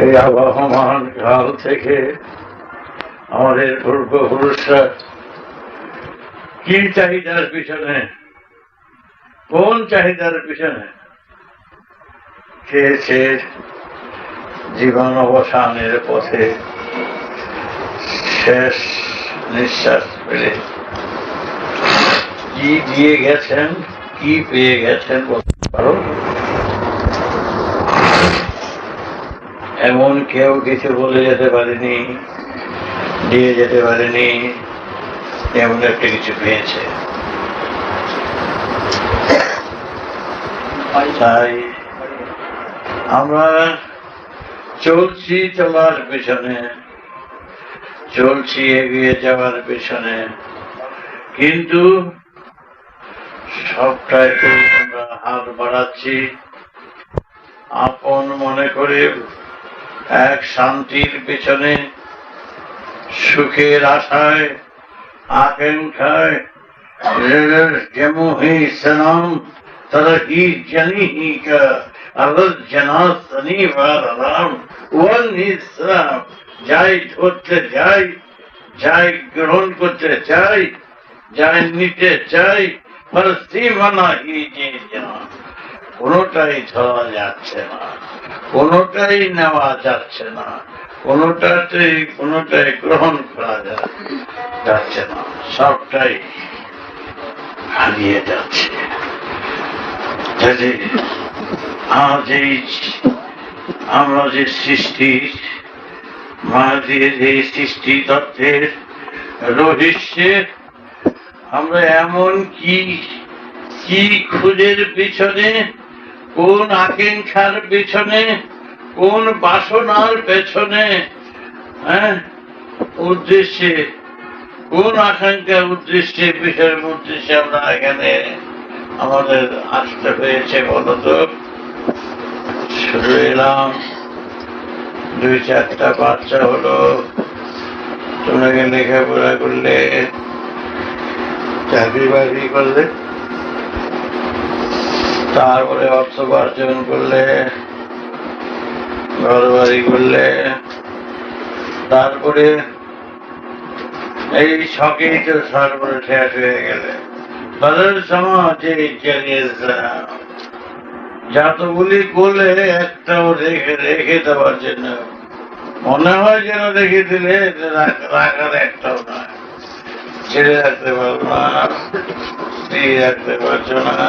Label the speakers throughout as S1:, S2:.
S1: এই আবহমান কাল থেকে আমাদের পূর্বপুরুষরা কি চাহিদার পিছনে? কোন চাহিদার পিছনে? খেয়েছে জীবন অবসানের পথে শেষ নিঃশ্বাস পেলে কি দিয়ে গেছেন? কি পেয়ে গেছেন বলতে পারো? এমন কেউ কিছু বলে যেতে পারেনি, দিয়ে যেতে পারেনি, এমন একটা কিছু পেয়েছে। তাই আমরা চলছি চলার পেছনে, চলছি এগিয়ে যাওয়ার পেছনে। কিন্তু সবটাই আমরা হাত বাড়াচ্ছি। আপন মনে করে এক শান্তির পেছনে, সুখের আশায় আকাঙ্ক্ষায় জমুহি সনম তরহি যাই ধরতে যাই যাই গ্রহণ করতে চাই, যাই নিতে চাই সীমানা হি যে জানা কোনোটাই ধরা যাচ্ছে না, কোনোটাই নেওয়া যাচ্ছে না কোনোটাতেই কোনোটাই গ্রহণ করা যাচ্ছে না, সবটাই হারিয়ে যাচ্ছে। যদি আজ এই আমরা যে সৃষ্টি মায়ের এই সৃষ্টি তত্ত্বের রহস্যে আমরা এমন কি কি খুঁজের পিছনে কোন আকাঙ্ক্ষার পিছনে, কোন বাসনার পেছনে হ্যাঁ? উদ্দেশ্যে, কোন আকাঙ্ক্ষার উদ্দেশ্যে, বিষয়ের উদ্দেশ্যে আমরা এখানে আমাদের আসতে হয়েছে বলতো? শুরু এলাম। দুই চারটা বাচ্চা হলো। তোমাকে লেখাপড়া করলে? চাকরি বাকরি করলে? তারপরে অর্থ উপার্জন করলে ঘর বাড়ি করলে, তারপরে এই শখেই তো সর্বরে শেষ হয়ে গেলে। তাদের সমাজে যতগুলি করলে একটাও রেখে রেখে দেওয়ার জন্য। মনে হয় যেন রেখে দিলে রাখার একটাও নয়। ছেড়ে রাখতে পারব না স্ত্রী রাখতে পারছ না।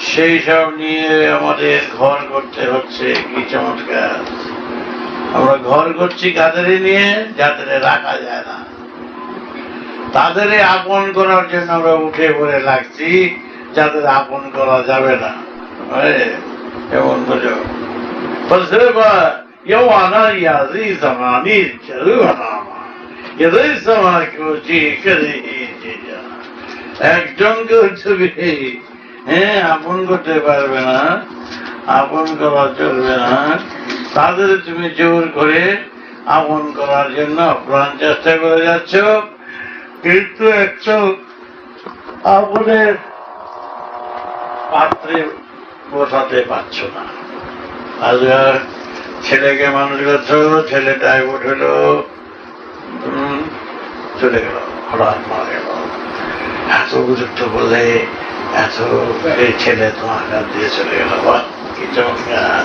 S1: সেই সব নিয়ে আমাদের ঘর করতে হচ্ছে, কি চমৎকার। আমরা ঘর করছি কাদের নিয়ে, যাদের রাখা যায় না। তাদের আপন করার জন্য আমরা উঠে পড়ে লাগছি, যাদের আপন করা যাবে না। এমন বুঝো একজনকে ছবি হ্যাঁ আপন করতে পারবে না, আপন করা চলবে না। তাদের তুমি জোর করে আপন করার জন্য প্রাণ চেষ্টা করে যাচ্ছ। কিন্তু একটু আপনের পাত্রে বসাতে পারছ না। আজকাল ছেলেকে মানুষ করছ ছেলে ডাইভোর্ট হলো চলে গেল, হঠাৎ মারা গেল। এত গুরুত্ব বলে এত এই ছেলে তোমার কাছ দিয়ে চলে গেল কি চমৎকার।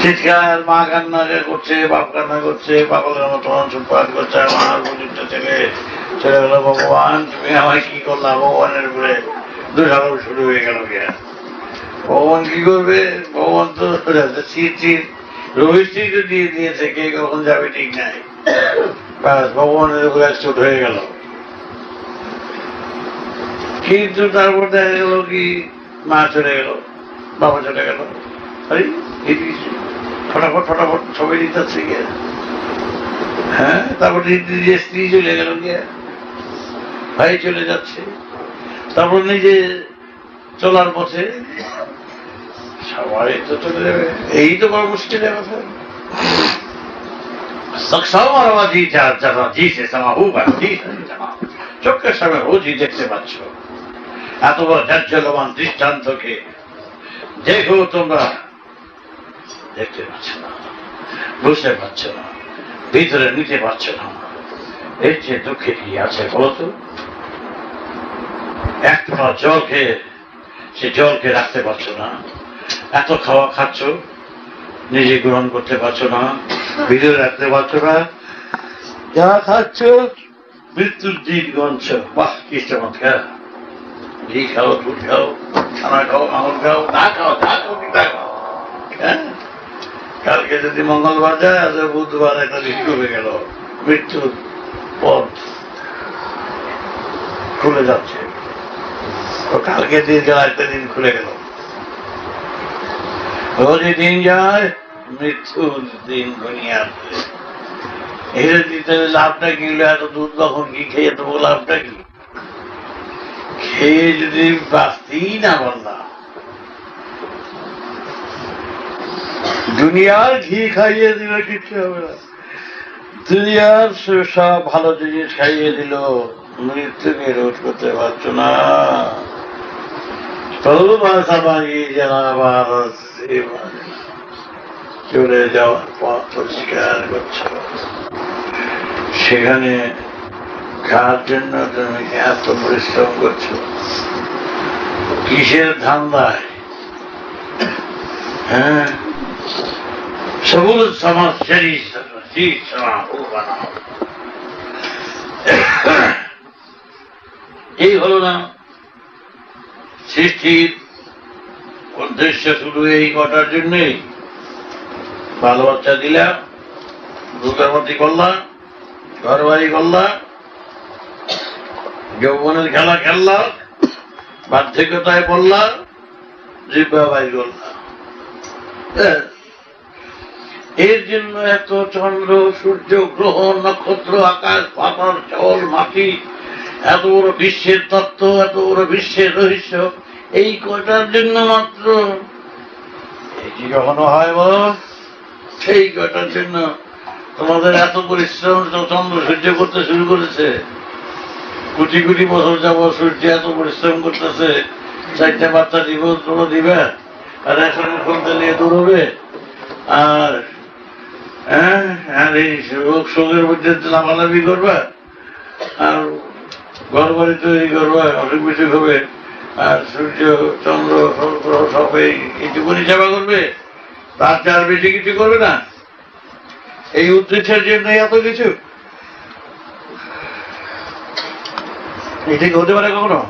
S1: চিৎকার, মা কান্না করছে, বাপ কান্না করছে, পাগলের মতন চুপপাট করছে, আমার উপযুক্ত ছেলে। চলে গেল ভগবান, তুমি আমায় কি করলাম ভগবানের উপরে দুঃসাগর শুরু হয়ে গেল গিয়া ভগবান কি করবে? ভগবান তো স্মৃতির রবিশ্রীকে দিয়ে দিয়েছে, কে কখন যাবে ঠিক নাই। ব্যাস, ভগবানের উপরে চোট হয়ে গেল। কিন্তু তারপর দেখা গেল কি, মা চলে গেল, বাবা চলে গেল। ফটাফট ফটাফট ছবি দিতেছে গিয়ে হ্যাঁ তারপর নিজের স্ত্রী চলে গেল গিয়ে ভাই চলে যাচ্ছে। তারপর নিজে চলার পথে সবাই তো চলে যাবে। এই তো বড় মুশকিলের কথা। সক্ষম জি চার জানা জি, সে সমা হুবা জি জানা চোখের সামনে রোজই দেখতে পাচ্ছ। এত বড় জাজ্জলমান দৃষ্টান্তকে দেখো তোমরা দেখতে পাচ্ছ না, বুঝতে পারছ না, ভিতরে নিতে পারছ না এর যে দুঃখে কি আছে বলতো? এক ফোঁটা জল খেয়ে সে জলকে রাখতে পারছ না, এত খাওয়া খাচ্ছ, নিজে গ্রহণ করতে পারছ না, ভিতরে রাখতে পারছ না, যা খাচ্ছ, মৃত্যুর দিন গঞ্চ বাহ, কি চমৎকার। ঘি খাও, দুধ খাও। ছানা খাও আঙুর খাও, না খাও না খাও কি না খাও? হ্যাঁ? কালকে যদি মঙ্গলবার যায়, আজ বুধবার একটা দিন ডুবে গেল। মৃত্যুর পথ খুলে যাচ্ছে। তো কালকে দিন গেল একটা দিন খুলে গেল। রোজই দিন যায়, মৃত্যুর দিন ঘনিয়ে এটা দিতে লাভটা কি? এত দুধ তখন কি খেয়ে দেবো? লাভটা কি? খেয়ে যদি বাঁচতেই না পারলাম। দুনিয়ার ঘি খাইয়ে দিল কিছু হবে না। দুনিয়ার সব ভালো জিনিস খাইয়ে দিল মৃত্যুকে রোধ করতে পারছ না। তবু ভাষা বাগিয়ে জানাবার চলে যাওয়ার পথ পরিষ্কার করছ। সেখানে কার জন্য তুমি এত পরিশ্রম করছ? কিসের ধান্দায়? হ্যাঁ? সবুজ সমাজ বানাও এই হলো না সৃষ্টির উদ্দেশ্য শুধু এই কটার জন্যই। ভালো বাচ্চা দিলাম দুর্গাপতি করলাম ঘর বাড়ি করলাম যৌবনের খেলা খেললাম, বার্ধক্যতায় পড়লাম জিব্বা বাড়ি করলাম এর জন্য এত চন্দ্র, সূর্য, গ্রহ, নক্ষত্র, আকাশ পাতাল জল মাটি, এত বড় বিশ্বের তত্ত্ব, এত বড় বিশ্বের রহস্য, এই কয়টার জন্য মাত্র? কি কখনো হয় বলো? সেই কয়টার জন্য? তোমাদের এত পরিশ্রম, চন্দ্র সূর্য করতে শুরু করেছে। কোটি কোটি বছর যাব সূর্য এত পরিশ্রম করতেছে, চারটে বাচ্চা দিব তোমরা দিবে, আর রেশনের খুলতে নিয়ে দৌড়বে। আর হ্যাঁ আর এই রোগ শোকের মধ্যে লাফালাফি করবা, আর ঘর বাড়ি তৈরি করবা, অসুখ বিসুখ হবে, আর সূর্য, চন্দ্র গ্রহ সব এই এইটুকুনি সেবা করবে, তার চার বেশি কিছু করবে না। এই উদ্দেশ্যের জন্য এত কিছু। এটা কি হতে পারে কখনো?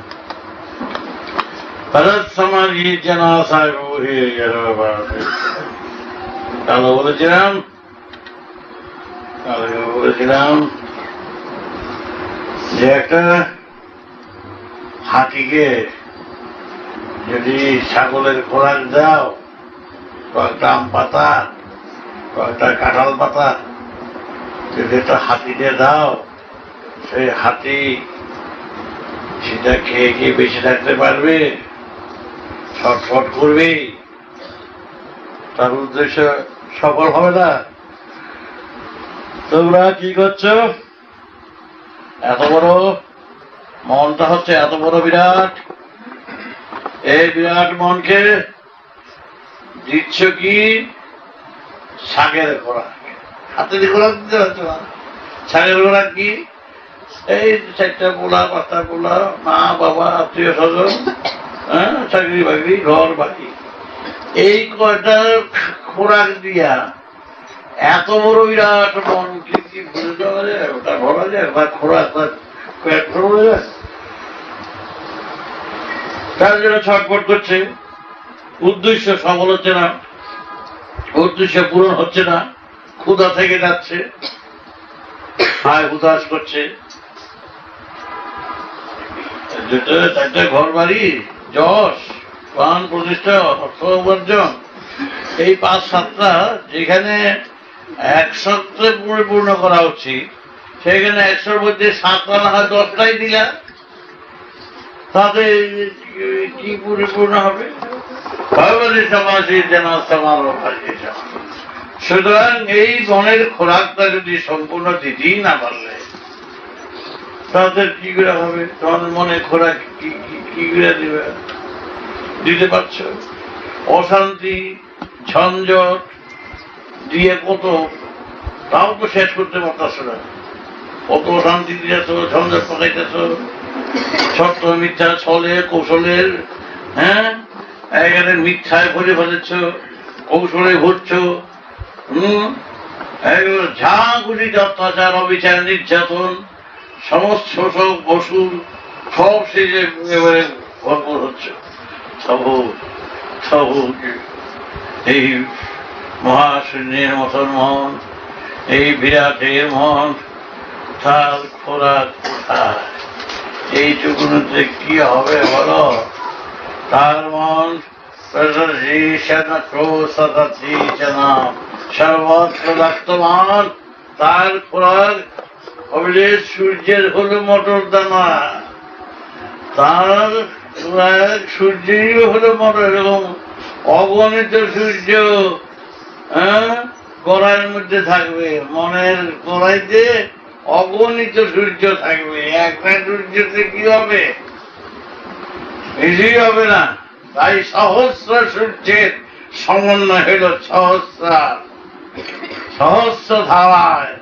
S1: ভারত সমাজে হয়ে গেল কালো বলেছিলাম বলেছিলাম। যে একটা হাতিকে যদি ছাগলের খোরাক দাও, কয়েকটা আম পাতা, কয়েকটা কাঁঠাল পাতা, যদি একটা হাতিতে দাও, সেই হাতি সেটা খেয়ে খেয়ে বেঁচে থাকতে পারবে? ছটফট করবে? তার উদ্দেশ্য সফল হবে না। তোমরা কি করছ? এত বড় মনটা হচ্ছে এত বড় বিরাট। এই বিরাট মনকে দিচ্ছ কি? শাকের খোরাক। হাতে দিয়ে খোরাক দিতে পারছ না। শাকের খোরাক কি? এই চারটা পোলা পাঁচটা পোলা মা, বাবা, আত্মীয় স্বজন হ্যাঁ চাকরি বাকরি, ঘর বাড়ি এই কয়টা খোরাক দিয়া এত বড় বিরাট মন কি ভুলে যায়, ওটা ভরা যায়, বা খোরাক তার পেট যায়। তার জন্য ছটফট করছে। উদ্দেশ্য সফল হচ্ছে না। উদ্দেশ্য পূরণ হচ্ছে না। ক্ষুধা থেকে যাচ্ছে। হায় উদাস করছে। দুটো, চারটে ঘর বাড়ি যশ, প্রাণ প্রতিষ্ঠা অর্থ উপার্জন এই পাঁচ সাতটা যেখানে একশোতে পরিপূর্ণ করা উচিত, সেখানে একশোর মধ্যে সাতটা না হয়, দশটাই দিলা। তাতে কি পরিপূর্ণ হবে? ভগবতী সমাজে যেন সমারোহ সুতরাং এই মনের খোরাকটা যদি সম্পূর্ণ দিতেই না পারলে তাদের কি করে হবে? তোমার মনে খোরাক কি, কি- করে দিবে? দিতে পারছ? অশান্তি, ঝঞ্ঝট দিয়ে কত? তাও তো শেষ করতে পারতাছ না। কত অশান্তি দিয়েছ ঝঞ্ঝট পাকাইতেছ। সত্য মিথ্যা ছলে, কৌশলের হ্যাঁ? এখানে মিথ্যায় ভরে ফেলেছ, কৌশলে ভরছ হম? এগুলো যা গুলি অত্যাচার, অবিচার, নির্যাতন সমস্ত সব পশুর সব যে এবারে ভরপুর হচ্ছে। এই মহাশূন্যের মতন মন, এই বিরাটের মন, তার খোরাক এইটুকুনতে কি হবে বলো? তার মন সর্বত্র বর্তমান তার খোরাক হলে সূর্যের হলো মটর দানা। তার সূর্যেরই হলো মটর এরকম অগণিত সূর্য হ্যাঁ? গড়াইয়ের মধ্যে থাকবে। মনের গড়াইতে অগণিত সূর্য থাকবে। একটা সূর্যতে কি হবে? কিছুই হবে না। তাই সহস্র সূর্যের সমন্বয় হইল সহস্রা সহস্র ধারায়।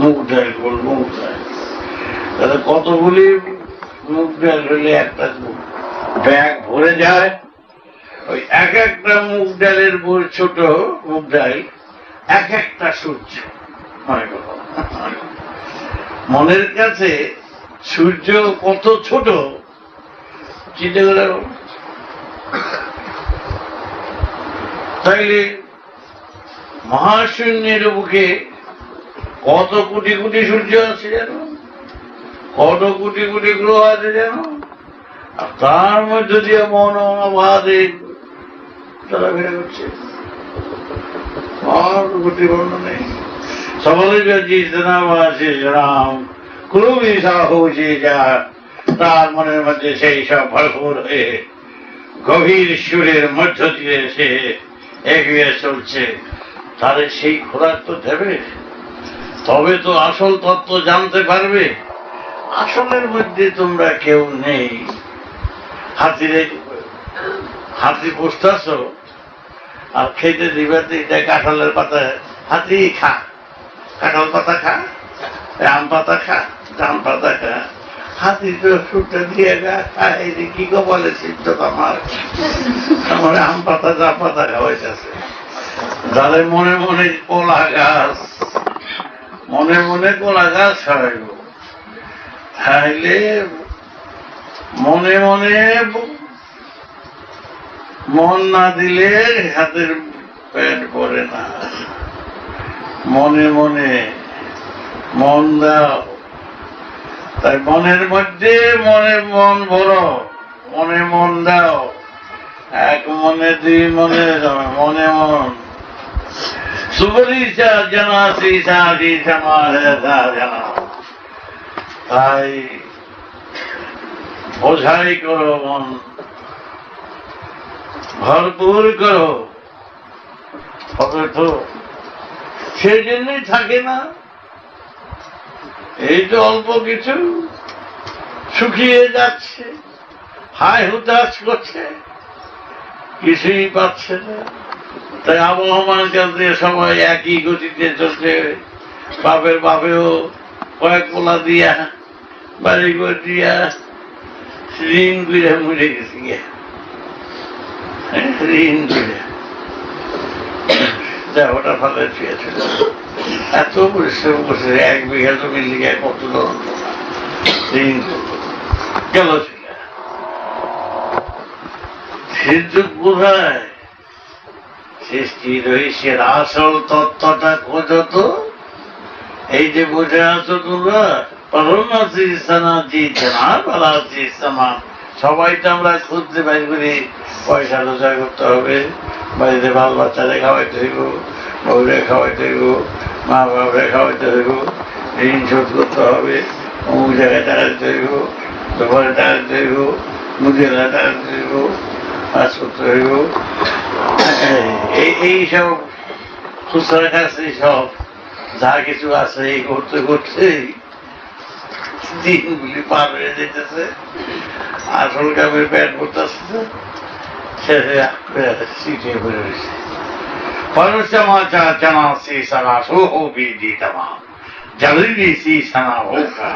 S1: মুগ ডাল গোল মুগ ডাল তাহলে কতগুলি মুগ ডাল হলে একটা ব্যাগ ভরে যায়। ওই এক একটা মুগ ডালের বই ছোট মুগ ডাল এক একটা সূর্য। মনে মনের কাছে সূর্য কত ছোট, চিন্তা করে তাইলে মহাশূন্যের বুকে কত কোটি কোটি সূর্য আছে যেন? কত কোটি কোটি গ্রহ আছে জানো আর তার মধ্যে দিয়ে মন অবাধে চলাফেরা করছে। রাম তার মনের মধ্যে সেই সব ভরপুর হয়ে গভীর সুরের মধ্য দিয়ে সে এগিয়ে চলছে। তাহলে সেই খোরাক তো দেবে। তবে তো আসল তত্ত্ব জানতে পারবে। আসলের মধ্যে তোমরা কেউ নেই। হাতিরে হাতি পুষতেছ আর খেতে দিবে তো এটা কাঁঠালের পাতা। হাতি খা। কাঁঠাল পাতা খা। আম পাতা খা। জাম পাতা খা। হাতি তো সুটটা দিয়ে গা খায়। কি বলে সিদ্ধ আমার আমার আম পাতা, জাম পাতা খাওয়াইতেছে। যাদের মনে মনে কলা গাছ। মনে মনে কলা গাছ খাওয়াইব খাইলে মনে মনে মন না দিলে হাতের পেট পড়ে না। মনে মনে মন দাও। তাই মনের মধ্যে মনে মন বড় মনে মন দাও। এক মনে দুই মনে মনে মন। তাই বোঝাই করো মন ভরপুর করো হবে তো সেই জন্যই থাকে না এই তো অল্প কিছু শুকিয়ে যাচ্ছে, হায় হুতাশ করছে, কিছুই পাচ্ছে না। তাই আবহমান চলতে সবাই একই গতিতে চলছে। বাপের বাপেও কয়েক পোলা দিয়া, বাড়ি করে দিয়া, ঋণ করে মরে গেছি গিয়া। ঋণ করে ওটা ফলে শুয়েছিল এত পরিশ্রম করছে, এক বিঘা জমি লিগে কত ঋণ গেল সেটা সিদ্ধ কোথায় সৃষ্টি রয়েছে, আসল তত্ত্বটা খোঁজো তো। এই যে বসে আছো তোমরা সবাই তো আমরা খুঁজতে বাইর করি পয়সা রোজগার করতে হবে। বাড়িতে বাল বাচ্চারে খাওয়াইতে হইব, বউরে খাওয়াইতে হইব, মা বাবারে খাওয়াইতে হইব, ঋণ শোধ করতে হবে, অমুক জায়গায় দাঁড়াতে হইব দোকানে দাঁড়াতে হইব মুদিরা দাঁড়াতে হইব কাজ করতে হইব। এই এইসব খুচরা সব যা কিছু আছে, এই করতে করতে দিনগুলি পার হয়ে যেতেছে আসল কামের প্যান্ট করতেছে শেষে সিটে চনা সি সানা, সো সানা হোকা